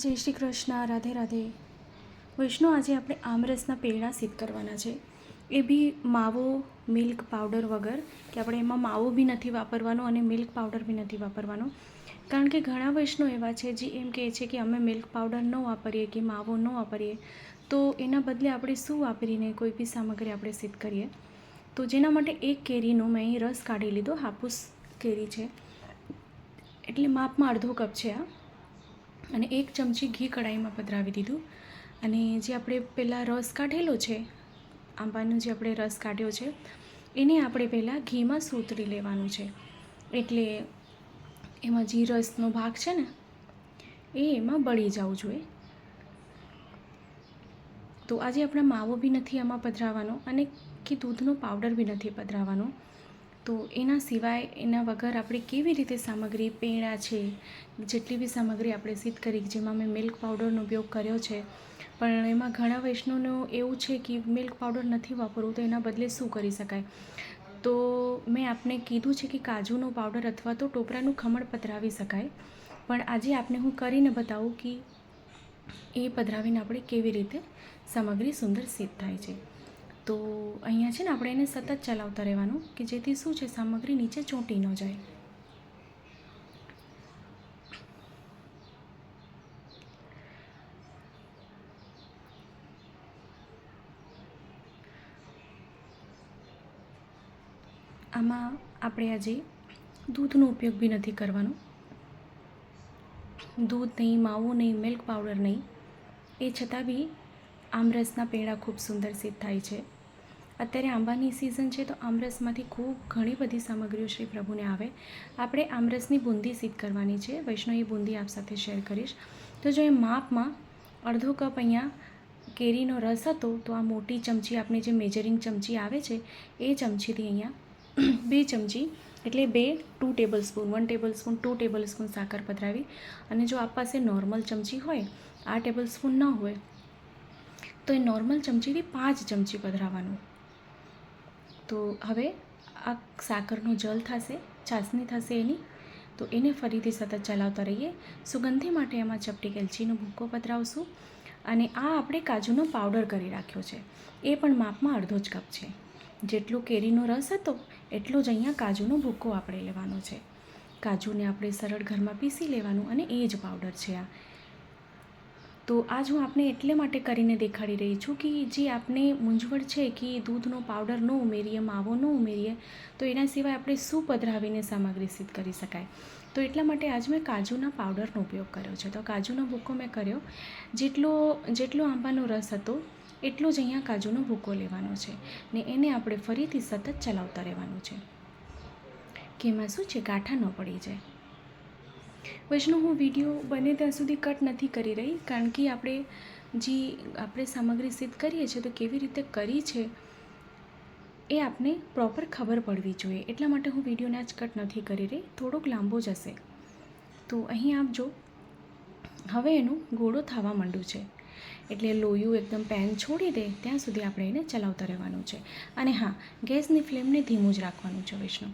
જય શ્રી કૃષ્ણ, રાધે રાધે. વૈષ્ણવ, આજે આપણે આમરસના પેડા સિદ્ધ કરવાના છે. એ બી માવો, મિલ્ક પાવડર વગર, કે આપણે એમાં માવો બી નથી વાપરવાનો અને મિલ્ક પાવડર બી નથી વાપરવાનો. કારણ કે ઘણા વૈષ્ણવ એવા છે જે એમ કહે છે કે અમે મિલ્ક પાવડર ન વાપરીએ કે માવો ન વાપરીએ. તો એના બદલે આપણે શું વાપરીને કોઈ બી સામગ્રી આપણે સિદ્ધ કરીએ? તો જેના માટે એક કેરીનો મેં અહીં રસ કાઢી લીધો, હાપુસ કેરી છે. એટલે માપમાં અડધો કપ છે આ. અને એક ચમચી ઘી કઢાઈમાં પધરાવી દીધું. અને જે આપણે પહેલાં રસ કાઢેલો છે, આંબાનો જે આપણે રસ કાઢ્યો છે, એને આપણે પહેલાં ઘીમાં સૂતરી લેવાનું છે. એટલે એમાં જે રસનો ભાગ છે ને, એ એમાં બળી જવું જોઈએ. તો આજે આપણે માવો બી નથી આમાં પધરાવાનો અને કે દૂધનો પાવડર બી નથી પધરાવવાનો તો એના સિવાય એના વગર આપણે કેવી રીતે સામગ્રી, પેંડા છે, જેટલી બી સામગ્રી આપણે સિદ્ધ કરી, જેમાં મેં મિલ્ક પાવડરનો ઉપયોગ કર્યો છે. પણ એમાં ઘણા વૈષ્ણવનું એવું છે કે મિલ્ક પાવડર નથી વાપરવું તો એના બદલે શું કરી શકાય? તો મેં આપને કીધું છે કે કાજુનો પાવડર અથવા તો ટોપરાનું ખમણ પધરાવી શકાય. પણ આજે આપને હું કરીને બતાવું કે એ પધરાવીને આપણે કેવી રીતે સામગ્રી સુંદર સિદ્ધ થાય છે. તો અહીંયા છે ને આપણે એને સતત ચલાવતા રહેવાનું કે જેથી શું છે, સામગ્રી નીચે ચોંટી ન જાય. આમાં આપણે આજે દૂધનો ઉપયોગ બી નથી કરવાનો. દૂધ નહીં, માવો નહીં મિલ્ક પાવડર નહીં, એ છતાં બી આમરસના પેડા ખૂબ સુંદર સિદ્ધ થાય છે. અત્યારે આંબાની સિઝન છે તો આમરસમાંથી ખૂબ ઘણી બધી સામગ્રીઓ શ્રી પ્રભુને આવે. આપણે આમરસની બુંદી સિદ્ધ કરવાની છે. વૈષ્ણવી બુંદી આપ સાથે શેર કરીશ. તો જો એ માપમાં અડધો કપ અહીંયા કેરીનો રસ હતો, તો આ મોટી ચમચી આપણે જે મેજરિંગ ચમચી આવે છે, એ ચમચીથી અહીંયા બે ચમચી, એટલે બે two tablespoon one tablespoon two tablespoon સાકર પધરાવી. અને જો આપ પાસે નોર્મલ ચમચી હોય, આ ટેબલ સ્પૂન ન હોય, તો એ નોર્મલ ચમચીથી પાંચ ચમચી પધરાવવાનું તો હવે આ સાકરનો જલ થશે, ચાસણી થશે એની, તો એને ફરીથી સતત ચલાવતા રહીએ. સુગંધી માટે એમાં ચપટી એલચીનો ભૂકો પધરાવશું અને આ આપણે કાજુનો પાવડર કરી રાખ્યો છે. એ પણ માપમાં અડધો જ કપ છે. જેટલો કેરીનો રસ હતો, એટલો જ અહીંયા કાજુનો ભૂકો આપણે લેવાનો છે. કાજુને આપણે સરળ ઘરમાં પીસી લેવાનું અને એ જ પાવડર છે આ. તો આજ હું આપને એટલે માટે કરીને દેખાડી રહી છું કે જે આપને મૂંઝવણ છે કે દૂધનો પાવડર ન ઉમેરીએ, માવો ન ઉમેરીએ, તો એના સિવાય આપણે શું પધરાવીને સામગ્રી સિદ્ધ કરી શકાય? તો એટલા માટે આજ મેં કાજુના પાવડરનો ઉપયોગ કર્યો છે. તો કાજુનો ભૂકો મેં કર્યો. જેટલો જેટલો આંબાનો રસ હતો, એટલો જ અહીંયા કાજુનો ભૂકો લેવાનો છે ને એને આપણે ફરીથી સતત ચલાવતા રહેવાનું છે. કે એમાં શું છે? ગાંઠા ન પડી જાય. વૈષ્ણવ હું વીડિયો બને ત્યાં સુધી કટ નથી કરી રહી, કારણ કે આપણે જે આપણે સામગ્રી સિદ્ધ કરીએ છીએ તો કેવી રીતે કરી છે એ આપને પ્રોપર ખબર પડવી જોઈએ. એટલા માટે હું વિડીયોને આજ કટ નથી કરી રહી, થોડોક લાંબો જશે તો અહીં આપ જો, હવે એનું ગોળો થવા માંડ્યું છે. એટલે લોયું એકદમ પેન છોડી દે, ત્યાં સુધી આપણે એને ચલાવતા રહેવાનું છે. અને હા, ગેસની ફ્લેમને ધીમું જ રાખવાનું છે વૈષ્ણવ.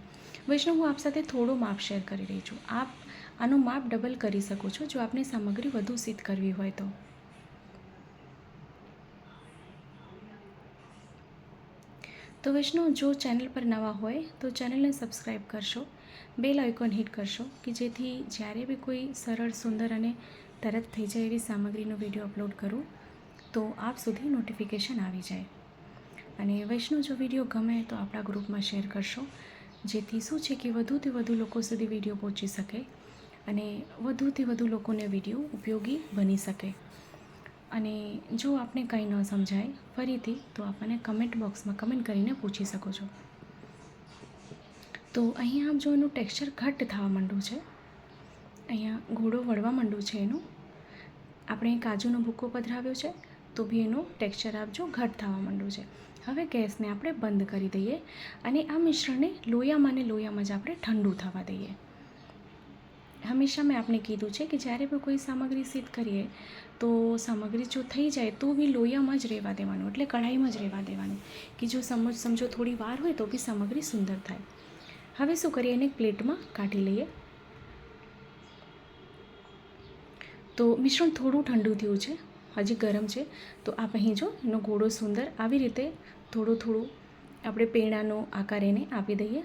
વૈષ્ણવ, હું આપ સાથે થોડો માપ શેર કરી રહી છું. આપ આનું માપ ડબલ કરી શકો છો, જો આપને સામગ્રી વધુ સિદ્ધ કરવી હોય તો. તો વૈષ્ણવ જો ચેનલ પર નવા હોય, તો ચેનલને સબસ્ક્રાઈબ કરશો. બેલ આઇકોન હિટ કરશો, કે જેથી જ્યારે બી કોઈ સરળ, સુંદર અને તરત થઈ જાય એવી સામગ્રીનો વીડિયો અપલોડ કરું, તો આપ સુધી નોટિફિકેશન આવી જાય. અને વૈષ્ણવ જો વીડિયો ગમે તો આપણા ગ્રુપમાં શેર કરશો, જેથી શું છે કે વધુથી વધુ લોકો સુધી વીડિયો પહોંચી શકે. અને વધુથી વધુ લોકોને વીડિયો ઉપયોગી બની શકે. અને જો આપને કંઈ ન સમજાય, ફરીથી તો આપણને કમેન્ટ બોક્સમાં કમેન્ટ કરીને પૂછી શકો છો. તો અહીંયા આપ જો એનું ટેક્સચર ઘટ્ટ થવા માંડ્યું છે, અહીંયા ઘોડો વળવા માંડ્યું છે એનું, આપણે કાજુનો ભૂકો પધરાવ્યો છે, તો બી એનું ટેક્સચર આપજો ઘટ થવા માંડ્યું છે. હવે ગેસને આપણે બંધ કરી દઈએ અને આ મિશ્રણને લોયામાં ને લોયામાં જ આપણે ઠંડુ થવા દઈએ. હંમેશા મેં આપને કીધું છે કે જ્યારે પણ કોઈ સામગ્રી સિદ્ધ કરીએ, તો સામગ્રી જો થઈ જાય, તો બી લોયામાં જ રહેવા દેવાનું, એટલે કઢાઈમાં જ રહેવા દેવાનું. કે જો સમજ, સમજો થોડી વાર હોય, તો બી સામગ્રી સુંદર થાય. હવે શું કરીએ, એને પ્લેટમાં કાઢી લઈએ. તો મિશ્રણ થોડું ઠંડુ થયું છે, હજી ગરમ છે, તો આપ અહીં જો એનો ગોળો સુંદર આવી રીતે થોડું થોડું આપણે પેણાનો આકાર એને આપી દઈએ.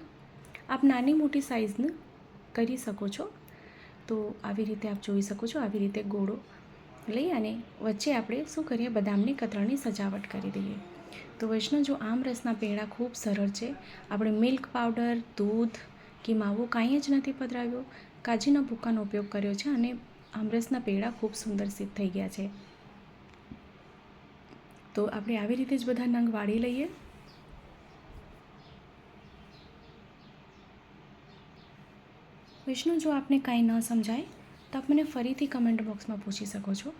આપ નાની મોટી સાઇઝનું કરી શકો છો. તો આવી રીતે આપ જોઈ શકો છો, આવી રીતે ગોળો લઈ અને વચ્ચે આપણે શું કરીએ, બદામની કતરણની સજાવટ કરી દઈએ. તો વૈષ્ણવ, જો આમરસના પેંડા ખૂબ સરળ છે, આપણે મિલ્ક પાવડર, દૂધ કે માવો કાંઈ જ નથી પધરાવ્યો, કાજીના ભૂક્કાનો ઉપયોગ કર્યો છે અને આમરસના પેંડા ખૂબ સુંદર સિદ્ધ થઈ ગયા છે. તો આપણે આવી રીતે જ બધા નંગ વાળી લઈએ. વિષ્ણુ, જો આપને કાંઈ ન સમજાય, તો આપ મને ફરીથી કમેન્ટ બોક્સમાં પૂછી શકો છો.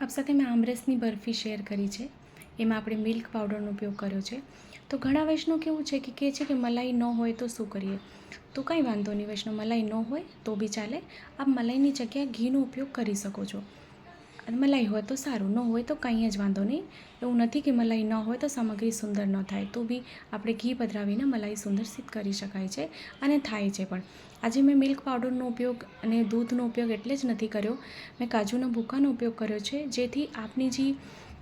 આપ સાથે મેં આમરસની બરફી શેર કરી છે. એમાં આપણે મિલ્ક પાવડરનો ઉપયોગ કર્યો છે. તો ઘણા વૈષ્ણવ કેવું છે કે કહે છે કે મલાઈ ન હોય તો શું કરીએ? તો કંઈ વાંધો નહીં વૈષ્ણવ, મલાઈ ન હોય તો બી ચાલે. આપ મલાઈની જગ્યાએ ઘીનો ઉપયોગ કરી શકો છો. મલાઈ હોય તો સારું, ન હોય તો કંઈ જ વાંધો નહીં. એવું નથી કે મલાઈ ન હોય તો સામગ્રી સુંદર ન થાય. તો બી આપણે ઘી પધરાવીને મલાઈ સુંદર સિદ્ધ કરી શકાય છે અને થાય છે પણ. આજે મેં મિલ્ક પાવડરનો ઉપયોગ અને દૂધનો ઉપયોગ એટલે જ નથી કર્યો. મેં કાજુના ભૂકાનો ઉપયોગ કર્યો છે, જેથી આપની જે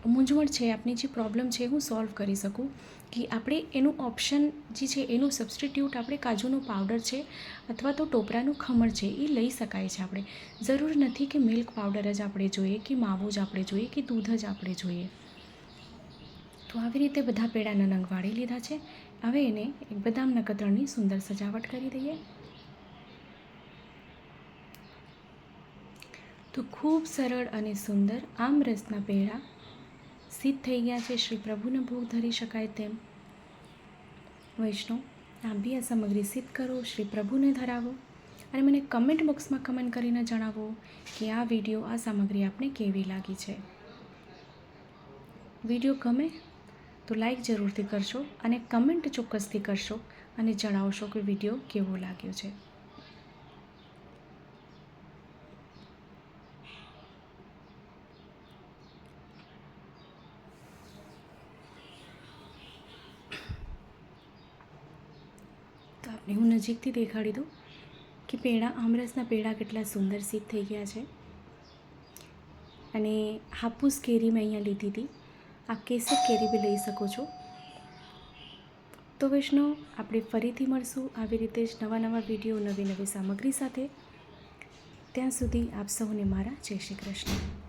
મૂંઝવણ છે, આપની જે પ્રોબ્લેમ છે, હું સોલ્વ કરી શકું? કે આપણે એનું ઓપ્શન જે છે, એનું સબસ્ટિટ્યૂટ આપણે કાજુનો પાવડર છે અથવા તો ટોપરાનું ખમણ છે, એ લઈ શકાય છે આપણે. જરૂર નથી કે મિલ્ક પાવડર જ આપણે જોઈએ, કે માવો જ આપણે જોઈએ, કે દૂધ જ આપણે જોઈએ. તો આવી રીતે બધા પેડાના નંગ વાળી લીધા છે. હવે એને એક બદામના કતરણની સુંદર સજાવટ કરી દઈએ. તો ખૂબ સરળ અને સુંદર આમરસના પેડા સિદ્ધ થઈ ગયા છે, શ્રી પ્રભુને ભોગ ધરી શકાય તેમ. વૈષ્ણવ, આપ બી આ સામગ્રી સિદ્ધ કરો, શ્રી પ્રભુને ધરાવો અને મને કમેન્ટ બોક્સમાં કમેન્ટ કરીને જણાવો કે આ વીડિયો આ સામગ્રી આપને કેવી લાગી છે. વીડિયો ગમે તો લાઈક જરૂરથી કરશો અને કમેન્ટ ચોક્કસથી કરશો અને જણાવશો કે વીડિયો કેવો લાગ્યો છે. આપણે હું નજીકથી દેખાડી દઉં કે પેડા, આમરસના પેડા કેટલા સુંદર સિદ્ધ થઈ ગયા છે. અને હાપુસ કેરી મેં અહીંયા લીધી હતી. આ કેસર કેરી બી લઈ શકો છો. તો વૈષ્ણવ આપણે ફરીથી મળશું આવી રીતે જ નવા નવા વીડિયો, નવી નવી સામગ્રી સાથે. ત્યાં સુધી આપ સૌને મારા જય શ્રી કૃષ્ણ.